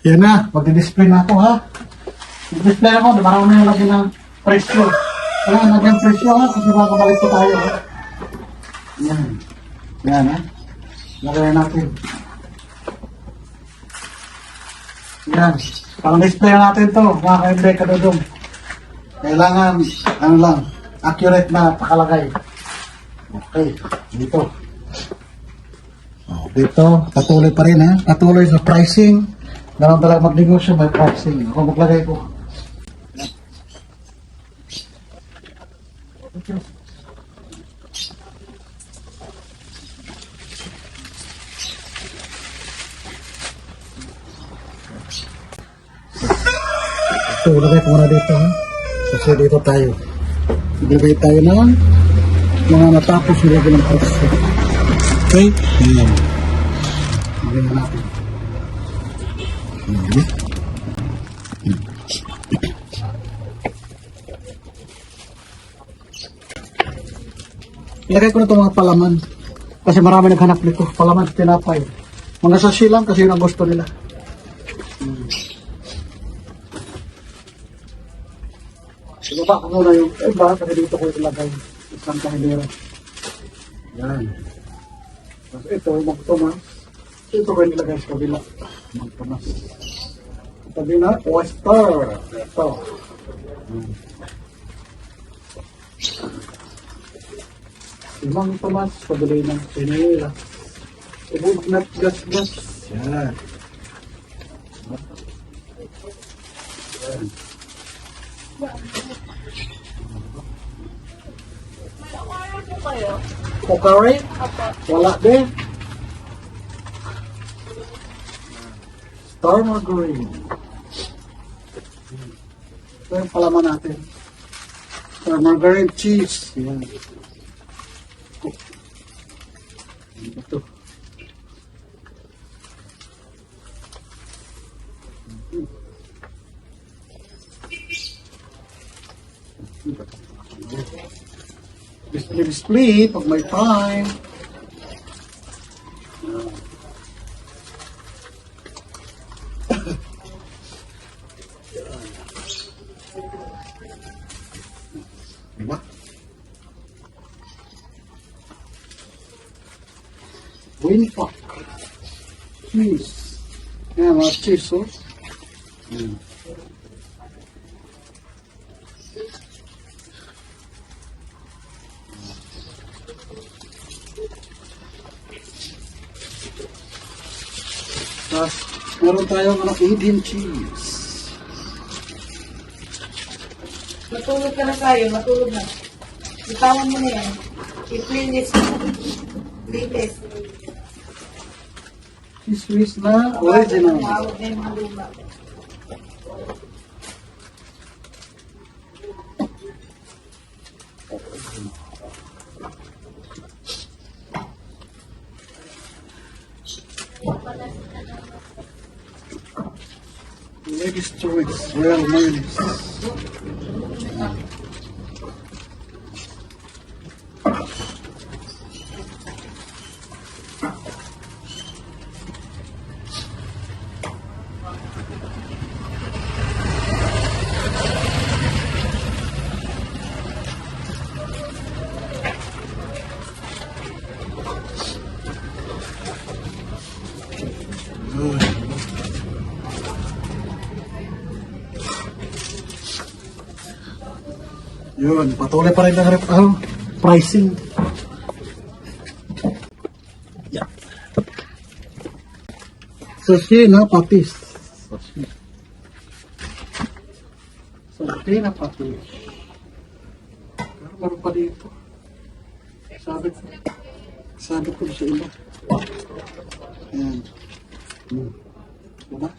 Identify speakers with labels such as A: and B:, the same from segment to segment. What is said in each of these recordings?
A: Yan na, magdi-display na ako ha. Mag-display ako, marami na lagi ng presyo. Kaya lagyan presyo ha, kasi baka balik pa tayo ha. Yan. Yan ha. Lagyan natin. Yan. Pang display natin to, mga kaibay kadudong. Kailangan, ano lang, accurate na pakalagay. Okay, dito. Oh, dito, patuloy pa rin ha. Patuloy sa pricing. Ganun talaga magnegosyo by pricing. Ako maglagay ko. Ito, ilagay ko muna dito ha. Kasi dito tayo. Ilagay tayo ng mga natapos nilagay ng presyo. Okay? Ayan. Ilagay na natin. Ilagay ko na itong mga palaman. Kasi marami naghanap nito. Palaman at tinapay. Mga sashi lang kasi yun ang gusto nila. Ibaba ko muna yung iba kasi dito ko ilagay. Isang kahilera. Yan. Tapos ito, magtumas. Ito ko ilagay sa kabila. Magtumas. Sabi na, oyster. Ito. Limang tumas, pabili ng sinila. Ibubak na gas-gas. Yan. Yan. Pocari? Wala din. Star margarine. Ito yung palaman natin. Star margarine cheese. Yan. Ito. Display, display, pag may time. Diba? Winpack. Cheese. Mga cheese, oh. Mm. Tapos, meron tayong ano, Indian cheese.
B: Matulog ka na tayo, matulog na. Itawan mo na yan. I-playlist. Playlist.
A: Cheese whiz na original.
B: Tawag na yung mga luma.
A: Ladies Yun, patuloy pa rin ang ah, pricing. Yeah. Sushi na patis. Sushi. Sushi na patis. Meron pa dito. Sabi ko. Sabi ko sa iba. Ayan. Hmm. Diba?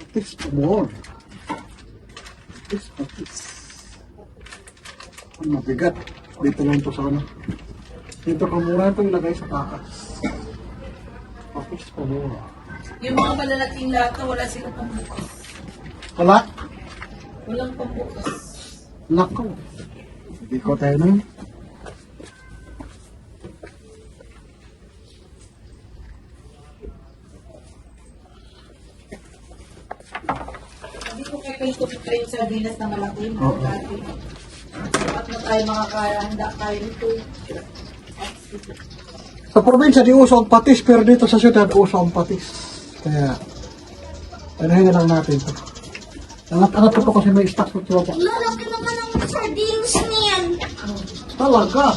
A: Patis pa more. Patis, patis. Ang mabigat. Dito lang to sa ano. Dito ka mura ito ilagay sa takas. Patis pa mura.
B: Yung mga malalaking lata, wala silang pambukas.
A: Wala?
B: Walang pambukas.
A: Nako. Hindi ko tayo na.
B: tupit pa yung sardinas na malaki.
A: Oo.
B: Dati. Na tayo makakahanda tayo nito.
A: Sa probinsya, di uso ang patis, pero dito sa syudad, uso ang patis. Kaya, panahinga lang natin ito. Angat-angat ko kasi may stock sa tropa.
C: Lalaki naman ang sardines niyan.
A: Talaga.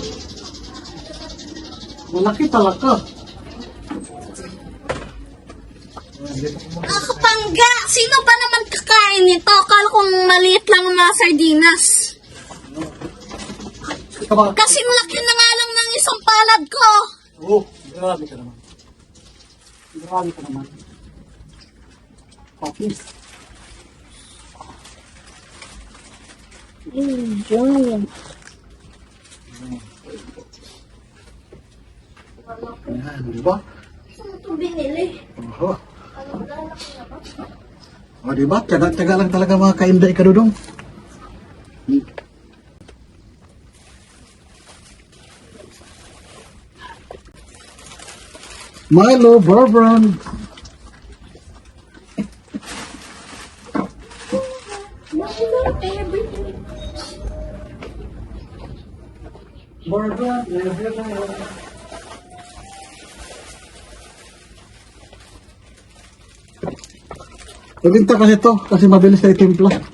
A: Malaki talaga.
C: Nakakapangga! Sino ba naman kakain nito? Akala kong maliit lang ang mga sardinas.
A: Ito ba?
C: Kasi laki na nga lang ng isang palad ko.
A: Oo, grabe ka naman. Grabe ka naman. Patis.
C: Enjoy.
A: Yan, di ba?
C: Saan ito binili?
A: Oho. O, di ba? Tiyaga-tiyaga lang talaga mga kainday ka dudong. Milo Bourbon. Bourbon. Ibinta kasi to kasi mabilis na itimpla.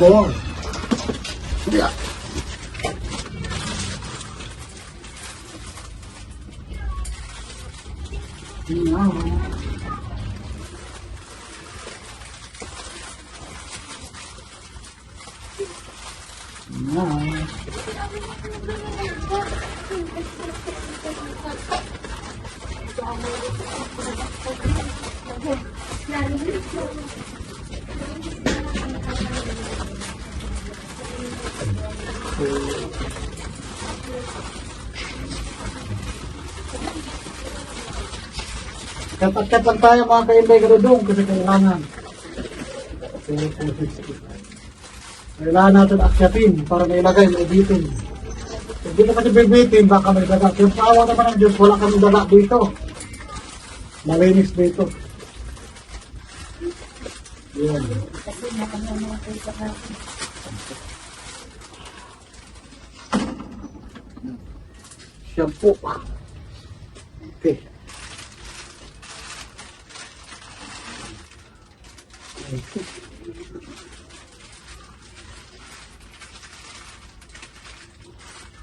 A: More. Yeah. No. No. Kapat-kat lang tayo mga kainday karudong kasi kailangan. Kailangan natin akyatin para may lagay, may bitin. Hindi kasi bibitin, baka may daga. Yung paawa naman ng Diyos, wala kami daga dito. Malinis dito. Yan.
B: Kasi nakanamatay sa kasi.
A: Shampoo. Okay.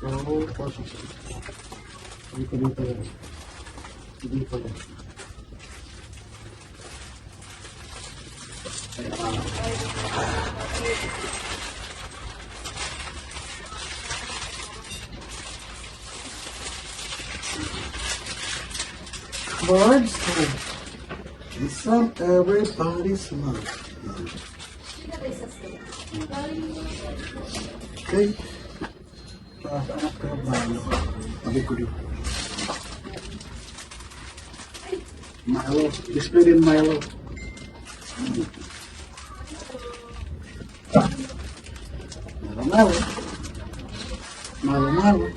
A: Oh. Dito, dito yan. Dito yan. Birds It's on everybody's mind. Okay. Anak. Milo. Display Milo. Milo, Milo. Milo, Milo.